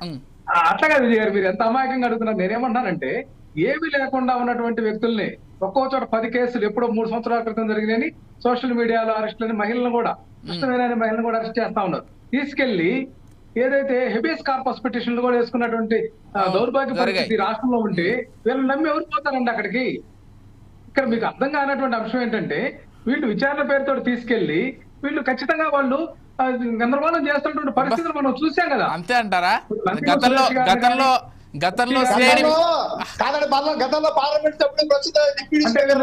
ఉమ్. ఆ, అట్లా కాదు విజయ్ గారు మీరు ఎంత అమాయకంగా అడుగుతున్నారు? నేనేమన్నానంటే ఏమీ లేకుండా ఉన్నటువంటి వ్యక్తుల్ని ఒక్కో చోట పది కేసులు ఎప్పుడో మూడు సంవత్సరాల క్రితం జరిగినాయని సోషల్ మీడియాలో అరెస్టులని మహిళలను కూడా ఇష్టమైన మహిళలను కూడా అరెస్ట్ చేస్తా ఉన్నారు. తీసుకెళ్ళి ఏదైతే హెబియస్ కార్పస్ పిటిషన్లు కూడా వేసుకున్నటువంటి దౌర్భాగ్య. పరిస్థితి రాష్ట్రంలో ఉంటే వీళ్ళు నమ్మి ఎవరు పోతారండి అక్కడికి? ఇక్కడ మీకు అర్థం కానటువంటి అంశం ఏంటంటే వీళ్ళు విచారణ పేరుతో తీసుకెళ్ళి వీళ్ళు ఖచ్చితంగా వాళ్ళు గందరగోళం చేస్తున్నటువంటి పరిస్థితులు మనం చూసాం కదా. అంతే అంటారా? గతంలో గతంలో గతంలో శ్రేణి గతంలో పార్లమెంట్ సభ్యులు ప్రస్తుత డిప్యూటీ స్పీకర్.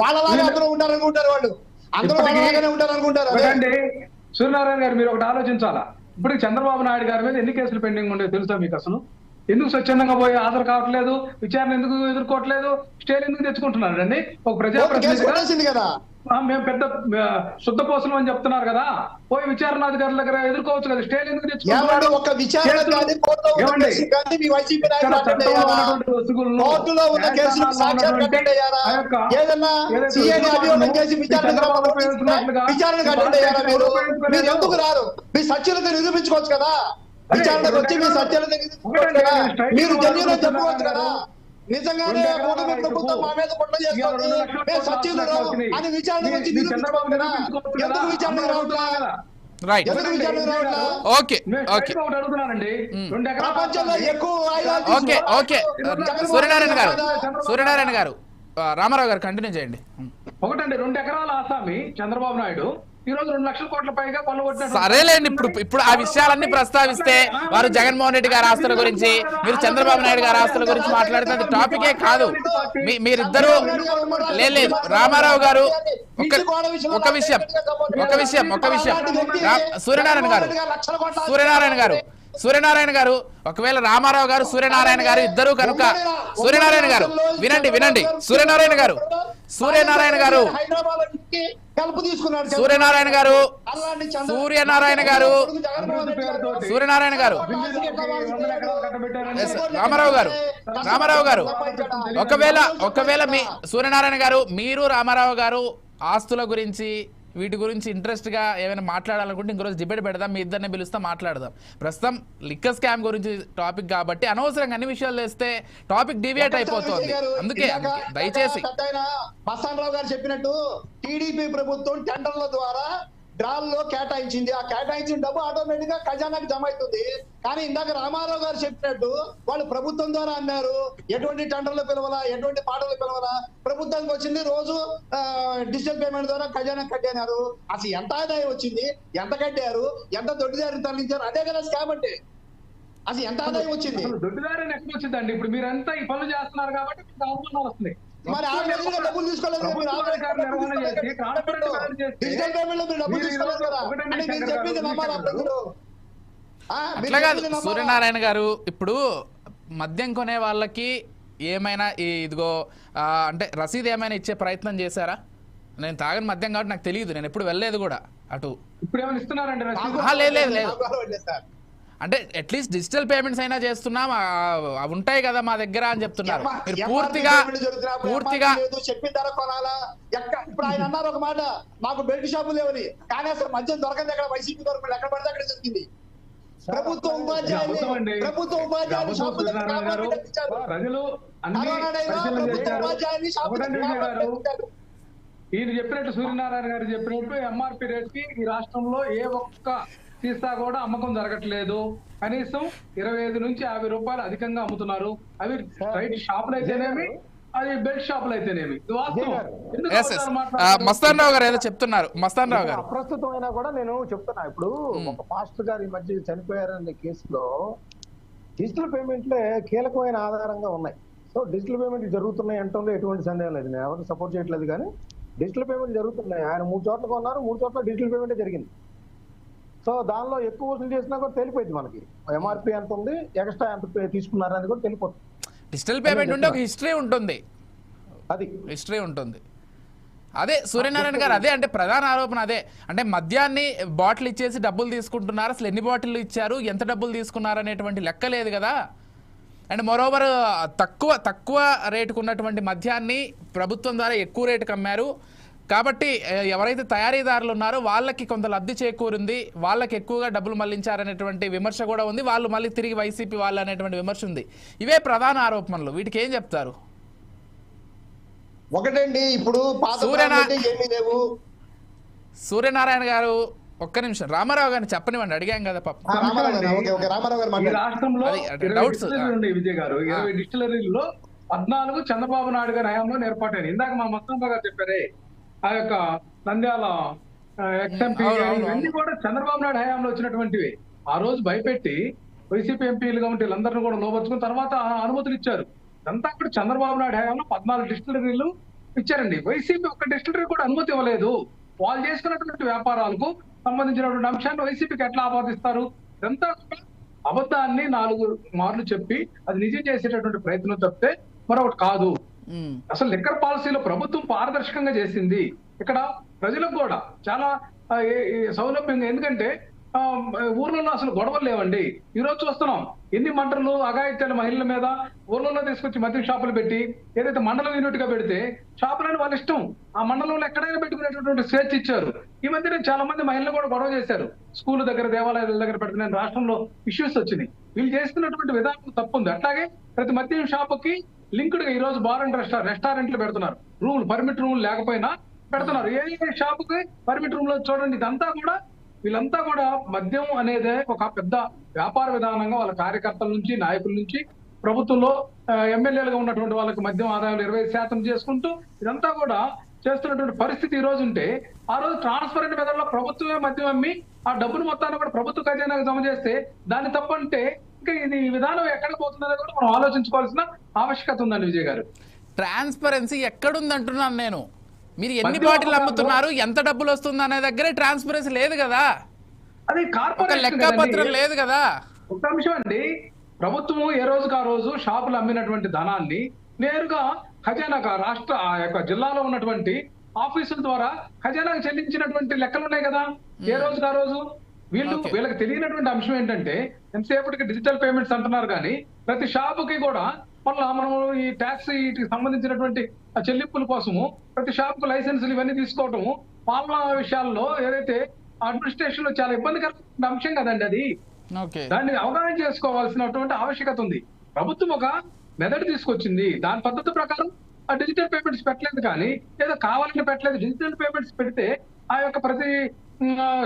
వాళ్ళలాగా అందరూ ఉంటారనుకుంటారు వాళ్ళు. చూడండి సూర్యనారాయణ గారు మీరు ఒకటి ఆలోచించాలా? ఇప్పుడు చంద్రబాబు నాయుడు గారి మీద ఎన్ని కేసులు పెండింగ్ ఉండేవి తెలుసా మీకు అసలు? ఎందుకు స్వచ్ఛందంగా పోయి హాజరు కావట్లేదు? విచారణ ఎందుకు ఎదుర్కోవట్లేదు? స్టేలు ఎందుకు తెచ్చుకుంటున్నారండి ఒక ప్రజాప్రతినిధిగా కదా. మేము పెద్ద శుద్ధ పోసలం అని చెప్తున్నారు కదా. పోయి విచారణాధికారుల దగ్గర ఎదుర్కోవచ్చు కదా. స్టేలు ఎందుకు ఎందుకు రారు? మీ సత్యులత నిరూపించుకోవచ్చు కదా. విచారణకు వచ్చి మీ కదా. మీరు జన్యులు చెప్పుకోవచ్చు కదా. నిజంగానే కూటమి ప్రభుత్వం మా మీద చేస్తుంది. మేము అని వచ్చి కదా ఎందుకు రావట్లా? Okay. Okay. Okay. Okay. Suryanarayana garu. Suryanarayana garu. Ramarao గారు కంటిన్యూ చేయండి. ఒకటండి రెండు ఎకరాల ఆసామి చంద్రబాబు నాయుడు ఈ రోజు రెండు లక్షల కోట్ల పైగా కొల్లగొట్టినటువంటి- సరేలేండి ఇప్పుడు ఇప్పుడు ఆ విషయాలన్నీ ప్రస్తావిస్తే వారు జగన్మోహన్ రెడ్డి గారి ఆస్తుల గురించి మీరు చంద్రబాబు నాయుడు గారి ఆస్తుల గురించి మాట్లాడుతున్నది టాపికే కాదు. మీ మీరిద్దరూ లేదు రామారావు గారు ఒక విషయం ఒక విషయం ఒక విషయం. సూర్యనారాయణ గారు సూర్యనారాయణ గారు సూర్యనారాయణ గారు ఒకవేళ రామారావు గారు సూర్యనారాయణ గారు ఇద్దరు కనుక సూర్యనారాయణ గారు వినండి వినండి. సూర్యనారాయణ గారు సూర్యనారాయణ గారు. సూర్యనారాయణ గారు. సూర్యనారాయణ గారు. సూర్యనారాయణ గారు. రామారావు గారు. రామారావు గారు. ఒకవేళ ఒకవేళ మీ సూర్యనారాయణ గారు మీరు రామారావు గారు ఆస్తుల గురించి వీటి గురించి ఇంట్రెస్ట్గా ఏమైనా మాట్లాడాలనుకుంటే ఇంకరోజు డిబేట్ పెడదాం మీ ఇద్దరిని పిలుస్తా మాట్లాడదాం. ప్రస్తుతం లిక్కర్ స్కామ్ గురించి టాపిక్ కాబట్టి అనవసరంగా అన్ని విషయాలు వేస్తే టాపిక్ డివియేట్ అయిపోతుంది. అందుకే దయచేసి మస్తాన్ గారు చెప్పినట్టు టీడీపీ ప్రభుత్వం టెండర్ల ద్వారా డ్రాల్లో కేటాయించింది. ఆ కేటాయించిన డబ్బు ఆటోమేటిక్గా ఖజానాకి జమ అవుతుంది. కానీ ఇందాక రామారావు గారు చెప్పినట్టు వాళ్ళు ప్రభుత్వం ద్వారా అన్నారు. ఎటువంటి టెండర్లు పిలవాలా ఎటువంటి పాటలు పిలవాలా. ప్రభుత్వానికి వచ్చింది రోజు డిజిటల్ పేమెంట్ ద్వారా ఖజానా కట్టారు. అసలు ఎంత ఆదాయం వచ్చింది? ఎంత కట్టారు? ఎంత దొడ్డిదారి తరలించారు? అదే కదా స్కామ్ అంటే. అసలు ఎంత ఆదాయం వచ్చింది? దొడ్డిదారిని ఎక్కడ వచ్చిందండి ఇప్పుడు మీరంతా ఈ పనులు చేస్తున్నారు కాబట్టి వస్తున్నాయి. మరి ఆ డబ్బులు తీసుకోలేదు డిజిటల్ పేమెంట్ మీరు డబ్బులు తీసుకోలేదు కదా. మీరు చెప్పింది నమ్మాలా. ప్రజలు? అట్లా కాదు? సూర్యనారాయణ గారు ఇప్పుడు మద్యం కొనే వాళ్ళకి ఏమైనా ఈ ఇదిగో ఆ, అంటే రసీదు ఏమైనా ఇచ్చే ప్రయత్నం చేశారా నేను తాగని మద్యం కాబట్టి నాకు తెలియదు నేను ఎప్పుడు వెళ్ళలేదు కూడా అటు ఇప్పుడు ఏమైనా ఇస్తున్నారండి లేదు, లేదు. అంటే అట్లీస్ట్ డిజిటల్ పేమెంట్స్ అయినా చేస్తున్నాం అవి ఉంటాయి కదా మా దగ్గర అని చెప్తున్నారు. మీరు పూర్తిగా పూర్తిగా చెప్పిన ధర కొనాలా? ఇప్పుడు ఆయన అన్నారు ఒక మాట మాకు బెల్ట్ షాపులు లేవని. కానీ అసలు మద్యం దొరకదు ఎక్కడ? వైసీపీ గవర్నమెంట్ ఎక్కడ పడితే అక్కడ దొరికింది ప్రభుత్వ ఉపాధ్యాయులు. ప్రభుత్వ ఉపాధ్యాయులు షాపులు. ప్రజలు. ఈయన చెప్పినట్టు సూర్యనారాయణ గారు చెప్పినట్టు ఎంఆర్పి రేట్కి ఈ రాష్ట్రంలో ఏ ఒక్క తీస్తా కూడా అమ్మకం జరగట్లేదు. కనీసం ఇరవై ఐదు నుంచి యాభై రూపాయలు అధికంగా అమ్ముతున్నారు. అవి రైట్ షాపులు అయితేనేమి అది బెల్ట్ షాపులు అయితేనేమి. ఇది వాస్తవం. ఎందుకు ఎస్ ఎస్ అబద్ధాలు మాట్లాడుతున్నారు? మస్తాన్ రావు గారు ఏదో చెప్తున్నారు. మస్తాన్ రావు గారు. అప్రస్తుతమైనా కూడా నేను చెప్తున్నా. ఇప్పుడు ఒక పాస్టర్ గారు ఈ మధ్య చనిపోయారనే కేసులో డిజిటల్ పేమెంట్లే కీలకమైన ఆధారంగా ఉన్నాయి. సో డిజిటల్ పేమెంట్ జరుగుతున్నాయి అంటంలో ఎటువంటి సందేహం లేదు. నేను ఎవరిని సపోర్ట్ చేయట్లేదు కానీ డిజిటల్ పేమెంట్ జరుగుతున్నాయి. ఆయన మూడు చోట్ల కొన్నారు మూడు చోట్ల డిజిటల్ పేమెంటే జరిగింది. సో దానిలో ఎక్కువ వసూలు చేసినా కూడా తెలిపోయింది మనకి. ఎంఆర్పి ఎంత ఉంది ఎక్స్ట్రా ఎంత పే- తీసుకున్నారు అనేది కూడా తెలిపోతుంది డిజిటల్ పేమెంట్ ఉంటే ఒక హిస్టరీ ఉంటుంది. అది. హిస్టరీ ఉంటుంది. అదే సూర్యనారాయణ గారు అదే అంటే ప్రధాన ఆరోపణ అదే. అంటే మద్యాన్ని బాటిల్ ఇచ్చేసి డబ్బులు తీసుకుంటున్నారు. అసలు ఎన్ని బాటిల్ ఇచ్చారు? ఎంత డబ్బులు తీసుకున్నారు అనేటువంటి లెక్క లేదు కదా. అండ్ మరోవర్ తక్కువ తక్కువ రేటుకు ఉన్నటువంటి మద్యాన్ని ప్రభుత్వం ద్వారా ఎక్కువ రేటుకు అమ్మారు. కాబట్టి ఎవరైతే తయారీదారులు ఉన్నారో వాళ్ళకి కొంత లబ్ధి చేకూరింది వాళ్ళకి ఎక్కువగా డబ్బులు మళ్ళించారనేటువంటి విమర్శ కూడా ఉంది వాళ్ళు మళ్ళీ తిరిగి వైసీపీ వాళ్ళు అనేటువంటి విమర్శ ఉంది. ఇవే ప్రధాన ఆరోపణలు. వీటికి ఏం చెప్తారు? ఒకటండి ఇప్పుడు సూర్యనారాయణ గారు ఒక్క నిమిషం. రామారావు గారిని చెప్పనివ్వండి అడిగాం కదా పాప. రామారావు గారు ఇరవై డిస్టిలరీలు పద్నాలుగు చంద్రబాబు నాయుడు గారి హయాంలో ఏర్పాటైంది ఇందాక మా మస్తాంబా గారు చెప్పారే ఆ యొక్క నంద్యాల ఎక్స్ఎంపీ ఇవన్నీ కూడా చంద్రబాబు నాయుడు హయాంలో వచ్చినటువంటివి. ఆ రోజు భయపెట్టి వైసీపీ ఎంపీలుగా ఉంటే వీళ్ళందరినీ కూడా లోపరుచుకుని తర్వాత ఆ అనుమతులు ఇచ్చారు. ఇదంతా కూడా చంద్రబాబు నాయుడు హయాంలో పద్నాలుగు డిస్టిలరీలు ఇచ్చారండి. వైసీపీ ఒక్క డిస్టిలరీ కూడా అనుమతి ఇవ్వలేదు. వాళ్ళు చేసుకున్నటువంటి వ్యాపారాలకు సంబంధించినటువంటి అంశాన్ని వైసీపీకి ఎట్లా ఆపాదిస్తారు? ఇదంతా అబద్ధాన్ని నాలుగు మార్లు చెప్పి అది నిజం చేసేటటువంటి ప్రయత్నం తప్పితే మరొకటి కాదు. అసలు లిక్కర్ పాలసీలో ప్రభుత్వం పారదర్శకంగా చేసింది. ఇక్కడ ప్రజలకు కూడా చాలా సౌలభ్యంగా. ఎందుకంటే ఊర్లలో అసలు గొడవలు లేవండి. ఈ రోజు చూస్తున్నాం ఎన్ని మంటలు అఘాయిత్యాలు మహిళల మీద ఊర్లలో తీసుకొచ్చి మద్యం షాపులు పెట్టి ఏదైతే మండలం యూనిట్గా పెడితే షాపులని వాళ్ళ ఇష్టం. ఆ మండలంలో ఎక్కడైనా పెట్టుకునేటటువంటి స్వేచ్ఛ ఇచ్చారు. ఈ మధ్యన చాలా మంది మహిళలు కూడా గొడవ చేశారు. స్కూల్ దగ్గర దేవాలయాల దగ్గర పెడుతున్న రాష్ట్రంలో ఇష్యూస్ వచ్చినాయి. వీళ్ళు చేస్తున్నటువంటి విధానం తప్పు ఉంది. అట్లాగే ప్రతి మద్యం షాపుకి లింక్డ్గా ఈ రోజు బార్ అండ్ రెస్టారెంట్ రెస్టారెంట్లు పెడుతున్నారు. రూల్ పర్మిట్ రూల్ లేకపోయినా పెడుతున్నారు. ఏ షాప్కి పర్మిట్ రూమ్లో చూడండి ఇదంతా కూడా వీళ్ళంతా కూడా మద్యం అనేది ఒక పెద్ద వ్యాపార విధానంగా వాళ్ళ కార్యకర్తల నుంచి నాయకుల నుంచి ప్రభుత్వంలో ఎమ్మెల్యేలుగా ఉన్నటువంటి వాళ్ళకి మద్యం ఆదాయం ఇరవై శాతం చేసుకుంటూ ఇదంతా కూడా చేస్తున్నటువంటి పరిస్థితి ఈ రోజు ఉంటే ఆ రోజు ట్రాన్స్పరెంట్ మెథడ్లో ప్రభుత్వమే మద్యం అమ్మి ఆ డబ్బులు మొత్తాన్ని కూడా ప్రభుత్వ ఖజానాకు జమ చేస్తే దాన్ని తప్పంటే ఇంకా ఇది ఈ విధానం ఎక్కడ పోతుందనేది కూడా మనం ఆలోచించుకోవాల్సిన ఆవశ్యకత ఉందండి విజయ్ గారు. ట్రాన్స్పరెన్సీ ఎక్కడుంది అంటున్నాను నేను. మీరు ఎన్ని బాటిల్ అమ్మకాలు- అమ్ముతున్నారు ఎంత డబ్బులు వస్తుంది అనే దగ్గరే ట్రాన్స్పరెన్సీ లేదు కదా. అది ఒక కార్పొరేషన్ లెక్కపత్రం. లేదు కదా. ఒక అంశం అండి. ప్రభుత్వం ఏ రోజుకి ఆ రోజు షాపులు అమ్మినటువంటి ధనాన్ని నేరుగా ఖజానాకు ఆ రాష్ట్ర ఆ యొక్క జిల్లాలో ఉన్నటువంటి ఆఫీసుల ద్వారా ఖజానాకు చెల్లించినటువంటి లెక్కలు ఉన్నాయి కదా. ఏ రోజుకి ఆ రోజు? వీళ్ళు. వీళ్ళకి తెలియనటువంటి అంశం ఏంటంటే ఎంతసేపటికి డిజిటల్ పేమెంట్స్ అంటున్నారు కానీ ప్రతి షాపుకి కూడా మళ్ళా మనం ఈ ట్యాక్స్ వీటికి సంబంధించినటువంటి చెల్లింపుల కోసము ప్రతి షాపుకు లైసెన్సులు ఇవన్నీ తీసుకోవటము పాలనా విషయాల్లో ఏదైతే అడ్మినిస్ట్రేషన్లో చాలా ఇబ్బందికరమైన అంశం కదండి అది. దాన్ని అవగాహన చేసుకోవాల్సినటువంటి ఆవశ్యకత ఉంది. ప్రభుత్వం ఒక మెథడ్ తీసుకొచ్చింది. దాని పద్ధతి ప్రకారం ఆ డిజిటల్ పేమెంట్స్ పెట్టలేదు కానీ ఏదో కావాలని పెట్టలేదు డిజిటల్ పేమెంట్స్ పెడితే ఆ యొక్క ప్రతి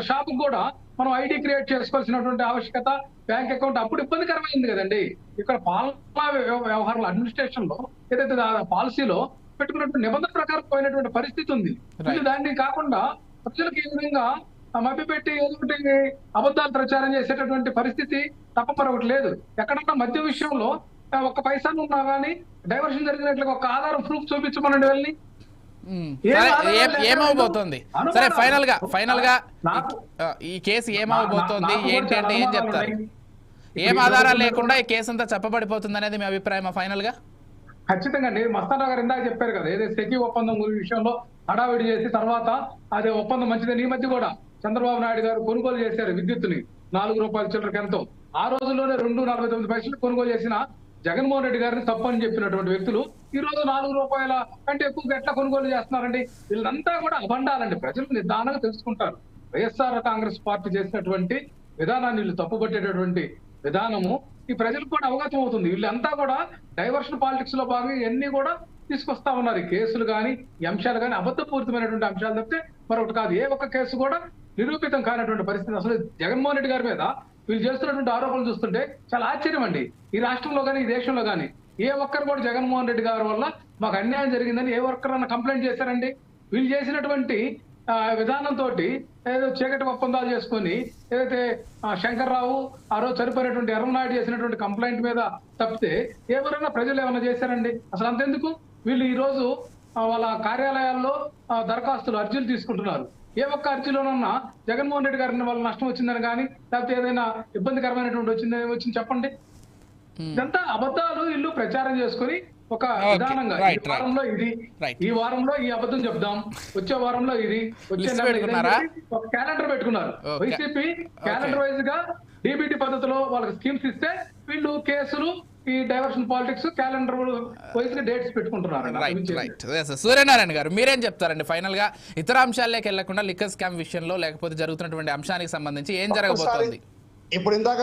షాప్ కూడా మనం ఐడి క్రియేట్ చేసుకోవాల్సినటువంటి ఆవశ్యకత బ్యాంక్ అకౌంట్ అప్పుడు ఇబ్బందికరమైంది కదండి. ఇక్కడ పాలనా వ్యవ- వ్యవహారాల అడ్మినిస్ట్రేషన్లో ఏదైతే పాలసీలో పెట్టుకున్నటువంటి నిబంధన ప్రకారం పోయినటువంటి పరిస్థితి ఉంది. దాన్ని కాకుండా ప్రజలకు ఈ విధంగా మభ్యపెట్టి ఏదో ఒకటి అబద్ధాలు ప్రచారం చేసేటటువంటి పరిస్థితి తప్ప మరొకటి లేదు. ఎక్కడన్నా మద్య విషయంలో ఆ, ఒక్క పైసా ఉన్నా కానీ డైవర్షన్ జరిగినట్లుగా ఒక ఆధారం ప్రూఫ్ చూపించమనండి వెళ్ళి ఏమవబోతోంది. సరే ఫైనల్గా ఫైనల్గా ఈ కేసు ఏమవబోతోంది ఏంటి అంటే ఏం చెప్తారు? ఏం ఆధారాలు లేకుండా ఈ కేసు అంతా చెప్పబడిపోతుంది అనేది మీ అభిప్రాయమా ఫైనల్గా ఖచ్చితంగా. అండి మస్తారావు గారు ఇందాక చెప్పారు కదా ఏదైతే సెకి ఒప్పందం విషయంలో హడావిడి చేసి తర్వాత అదే ఒప్పందం మంచిదని ఈ మధ్య కూడా. చంద్రబాబు నాయుడు గారు కొనుగోలు చేశారు విద్యుత్తుని. నాలుగు రూపాయల చిల్లరకి ఎంతో ఆ రోజుల్లోనే రెండు నలభై తొమ్మిది పైసలు కొనుగోలు చేసిన జగన్మోహన్ రెడ్డి గారిని తప్పని చెప్పినటువంటి వ్యక్తులు ఈ రోజు నాలుగు రూపాయల కంటే ఎక్కువ ఎట్లా కొనుగోలు చేస్తున్నారండి? వీళ్ళంతా కూడా అబండాలండి ప్రజలు నిదానంగా తెలుసుకుంటారు. వైఎస్ఆర్ కాంగ్రెస్ పార్టీ చేసినటువంటి విధానాన్ని వీళ్ళు తప్పుపట్టేటటువంటి విధానము ఈ ప్రజలకు కూడా అవగతం అవుతుంది. వీళ్ళంతా కూడా డైవర్షన్ పాలిటిక్స్లో భాగంగా ఇవన్నీ కూడా తీసుకొస్తా ఉన్నారు. ఈ కేసులు కానీ ఈ అంశాలు కానీ అబద్ధపూరితమైనటువంటి అంశాలు తప్పితే మరొకటి కాదు. ఏ ఒక్క కేసు కూడా నిరూపితం కానటువంటి పరిస్థితి. అసలు జగన్మోహన్ రెడ్డి గారి మీద వీళ్ళు చేస్తున్నటువంటి ఆరోపణలు చూస్తుంటే చాలా ఆశ్చర్యం అండి. ఈ రాష్ట్రంలో కానీ ఈ దేశంలో కానీ ఏ ఒక్కరు కూడా జగన్మోహన్ రెడ్డి గారి వల్ల మాకు అన్యాయం జరిగిందని ఏ ఒక్కరన్నా కంప్లైంట్ చేశారండి? వీళ్ళు చేసినటువంటి విధానంతో ఏదో చీకటి ఒప్పందాలు చేసుకొని ఏదైతే శంకర్రావు ఆ రోజు చనిపోయినటువంటి ఎర్రనాయుడు చేసినటువంటి కంప్లైంట్ మీద తప్పితే ఎవరైనా ప్రజలు ఏమైనా చేశారండి? అసలు అంతెందుకు? వీళ్ళు ఈరోజు వాళ్ళ కార్యాలయాల్లో దరఖాస్తులు అర్జీలు తీసుకుంటున్నారు. ఏ ఒక్క అర్జీలోనన్నా జగన్మోహన్ రెడ్డి గారిని వాళ్ళ నష్టం వచ్చిందని కానీ లేకపోతే ఏదైనా ఇబ్బందికరమైనటువంటి వచ్చిందని వచ్చింది చెప్పండి ఇదంతా అబద్ధాలు ఇల్లు ప్రచారం చేసుకొని ఒక. విధానంగా ఈ. వారంలో ఇది. ఈ వారంలో ఈ అబద్ధం చెప్దాం వచ్చే వారంలో ఇది వచ్చే ఒక క్యాలెండర్ పెట్టుకున్నారు. వైసీపీ క్యాలెండర్ వైజ్గా డీబీటీ పద్ధతిలో వాళ్ళకి స్కీమ్స్ ఇస్తే వీళ్ళు కేసులు ఈ diversion politics calendar wise dates పెట్టుకుంటున్నారు సూర్యనారాయణ గారు మీరేం చెప్తారండి? ఫైనల్గా ఇతర అంశాలలోకి వెళ్ళకుండా లిక్కర్ స్కామ్ విషయంలో లేకపోతే జరుగుతున్నటువంటి అంశానికి సంబంధించి ఏం జరగబోతోంది? ఇప్పుడు ఇందాక